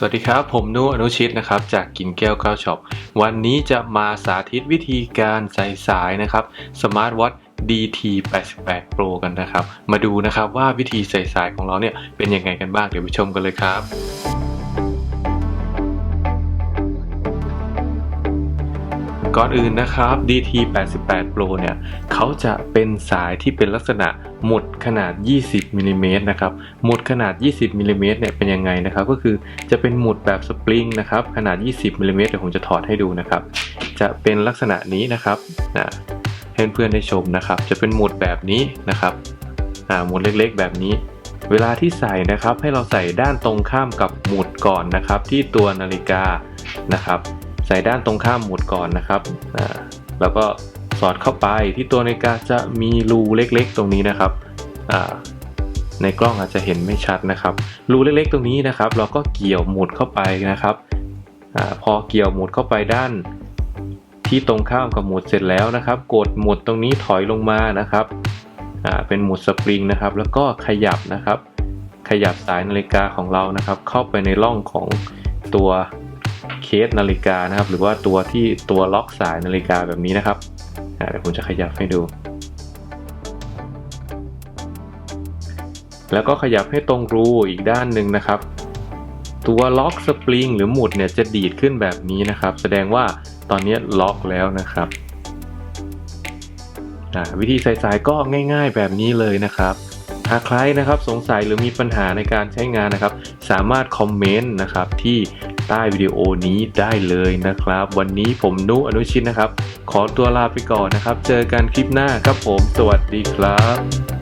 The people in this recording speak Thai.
สวัสดีครับ ผมนุอนุชิตนะครับ จากกินแก้วก้าวช็อป วันนี้จะมาสาธิตวิธีการใส่สายนะครับสมาร์ทวอท DT 88 Pro กันนะครับ มาดูนะครับว่าวิธีใส่สายของเราเนี่ยเป็นยังไงกันบ้างเดี๋ยวไปชมกันเลยครับ ก่อนอื่นนะครับ DT 88 Pro เนี่ยเขาจะเป็นสายที่เป็นลักษณะหมุดขนาด 20มิลลิเมตรนะครับหมุดขนาด 20มิลลิเมตรเนี่ยเป็นยังไงนะครับ ก็คือจะเป็นหมุดแบบสปริงนะครับขนาด 20มิลลิเมตรเดี๋ยวผมจะถอดให้ดูนะครับ จะเป็นลักษณะนี้นะครับนะให้เพื่อนๆได้ชมนะครับ จะเป็นหมุดแบบนี้นะครับหมุดเล็กๆ แบบนี้เวลาที่ใส่นะครับให้เราใส่ด้านตรงข้ามกับหมุดก่อนนะครับ ที่ตัวนาฬิกานะครับ ใส่ด้านตรงข้ามหมุดก่อนนะครับแล้วก็สอดเข้าไปที่ตัวนาฬิกาจะมีรูเล็กๆ ตรงนี้นะครับในกล้องอาจจะเห็นไม่ชัดนะครับ รูเล็กๆ ตรงนี้นะครับ เราก็เกี่ยวหมุดเข้าไปนะครับอพอเกี่ยวหมุดเข้าไปด้านที่ตรงข้ามกับหมุดเสร็จแล้วนะครับ กดหมุดตรงนี้ถอยลงมานะครับเป็นหมุดสปริงนะครับ แล้วก็ขยับนะครับ ขยับสายนาฬิกาของเรานะครับ เข้าไปในร่องของตัว เคสนาฬิกานะครับ หรือว่าตัวที่ตัวล็อกสายนาฬิกาแบบนี้นะครับเดี๋ยวผมจะขยับให้ดู แล้วก็ขยับให้ตรงรูอีกด้านหนึ่งนะครับ ตัวล็อกสปริงหรือหมุดเนี่ยจะดีดขึ้นแบบนี้นะครับ แสดงว่าตอนนี้ล็อกแล้วนะครับวิธีใส่สายก็ง่าย ๆ แบบนี้เลยนะครับหากใครนะครับสงสัยหรือมีปัญหาในการใช้งานนะครับ สามารถคอมเมนต์นะครับที่ ใต้วิดีโอนี้ได้เลยนะครับ วันนี้ผมนุอนุชิตนะครับ ขอตัวลาไปก่อนนะครับ เจอกันคลิปหน้าครับผม สวัสดีครับ